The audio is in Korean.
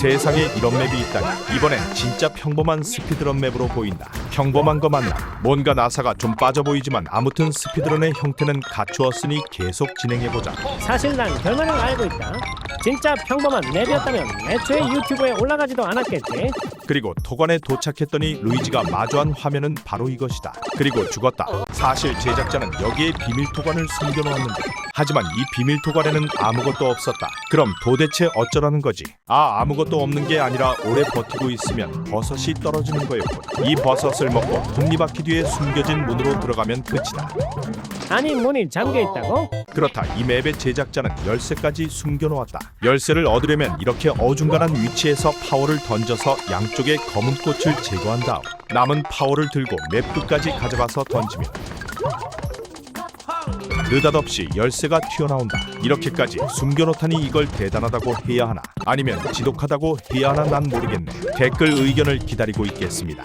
세상에 이런 맵이 있다니. 이번엔 진짜 평범한 스피드런 맵으로 보인다. 평범한 거 맞나? 뭔가 나사가 좀 빠져 보이지만 아무튼 스피드런의 형태는 갖추었으니 계속 진행해보자. 사실 난 결말을 알고 있다. 진짜 평범한 맵이었다면 애초에 유튜브에 올라가지도 않았겠지. 그리고 토관에 도착했더니 루이지가 마주한 화면은 바로 이것이다. 그리고 죽었다. 사실 제작자는 여기에 비밀 토관을 숨겨놓았는데 하지만 이 비밀 토관에는 아무것도 없었다. 그럼 도대체 어쩌라는 거지? 아 아무것도 없는 게 아니라 오래 버티고 있으면 버섯이 떨어지는 거였군. 이 버섯을 먹고 톱니바퀴 뒤에 숨겨진 문으로 들어가면 끝이다. 아니 문이 잠겨 있다고? 그렇다 이 맵의 제작자는 열쇠까지 숨겨놓았다 열쇠를 얻으려면 이렇게 어중간한 위치에서 파워를 던져서 양쪽의 검은 꽃을 제거한 다음 남은 파워를 들고 맵 끝까지 가져가서 던지면 느닷없이 열쇠가 튀어나온다. 이렇게까지 숨겨놓다니 이걸 대단하다고 해야 하나? 아니면 지독하다고 해야 하나? 난 모르겠네. 댓글 의견을 기다리고 있겠습니다